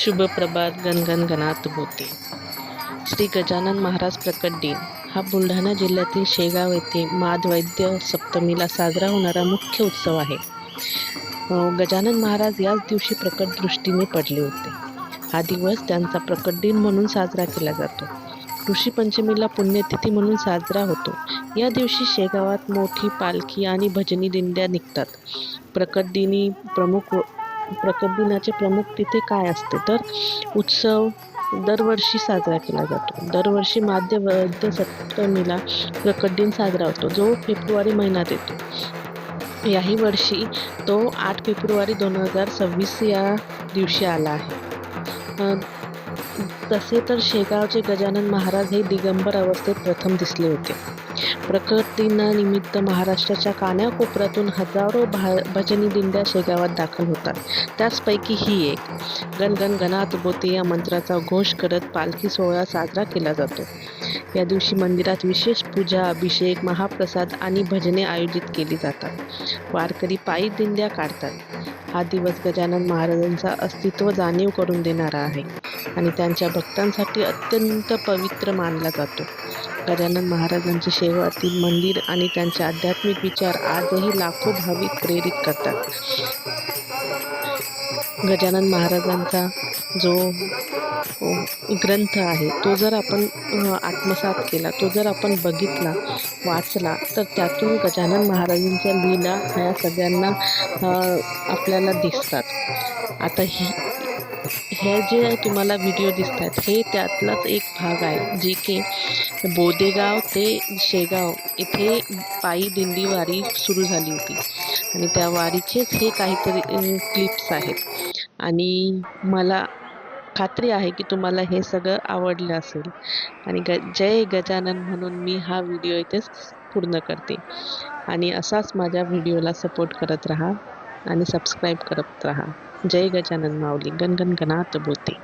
शुभ प्रभात गणगणगणात होते. श्री गजानन महाराज प्रकट दिन. हा बुलढाणा जिल्ह्यातील शेगाव येथे माधवैद्य सप्तमीला साजरा होणारा मुख्य उत्सव आहे. गजानन महाराज याच दिवशी प्रकट दृष्टीने पडले होते. हा दिवस त्यांचा प्रकट दिन म्हणून साजरा केला जातो. ऋषी पंचमीला पुण्यतिथी म्हणून साजरा होतो. या दिवशी शेगावात मोठी पालखी आणि भजनी दिंड्या निघतात. प्रकट दिनी प्रमुख प्रकट दिनाचे प्रमुख तिथे काय असते? तर उत्सव दरवर्षी साजरा केला जातो. दरवर्षी माध्य वैद्य सप्तमीला प्रकट दिन साजरा होतो जो फेब्रुवारी महिन्यात येतो. याही वर्षी तो आठ फेब्रुवारी दोन हजार सव्वीस या दिवशी आला आहे. तसे तर शेगावचे गजानन महाराज हे दिगंबर अवस्थेत प्रथम दिसले होते. प्रकट दिनानिमित्त महाराष्ट्राच्या कानाकोपऱ्यातून हजारो भा भजनी दिंड्या शेगावात दाखल होतात. त्याचपैकी ही एक. गणगण गणात बोते या मंत्राचा घोष करत पालखी सोहळा साजरा केला जातो. या दिवशी मंदिरात विशेष पूजा अभिषेक महाप्रसाद आणि भजने आयोजित केली जातात. वारकरी पायी दिंड्या काढतात. हा दिवस गजानन महाराजांचा अस्तित्व जाणीव करून देणारा आहे आणि त्यांच्या भक्तांसाठी अत्यंत पवित्र मानला जातो. गजानन महाराजांचे शेगावातील मंदिर आणि त्यांचे आध्यात्मिक विचार आजही लाखो भाविक प्रेरित करतात. गजानन महाराजांचा जो ग्रंथ आहे तो जर आपण आत्मसात केला तो जर आपण बघितला वाचला तर त्यातून गजानन महाराजांच्या लीला ह्या सगळ्यांना आपल्याला दिसतात. आता ही हे जे तुम्हाला व्हिडिओ दिसत आहेत हे त्यातलाच एक भाग आहे जे की बोदेगाव ते शेगाव इथे पायी दिंडी वारी सुरू झाली होती. आणि त्या वारीचेच हे काहीतरी क्लिप्स आहेत. आणि मला खात्री आहे की तुम्हाला हे सगळं आवडलं असेल. आणि ग जय गजानन म्हणून मी हा व्हिडिओ इथेच पूर्ण करते. आणि असाच माझ्या व्हिडिओला सपोर्ट करत राहा. आणि सबस्क्राईब करत राहा. जय गजानन माऊली. गणगण गणात बोलते.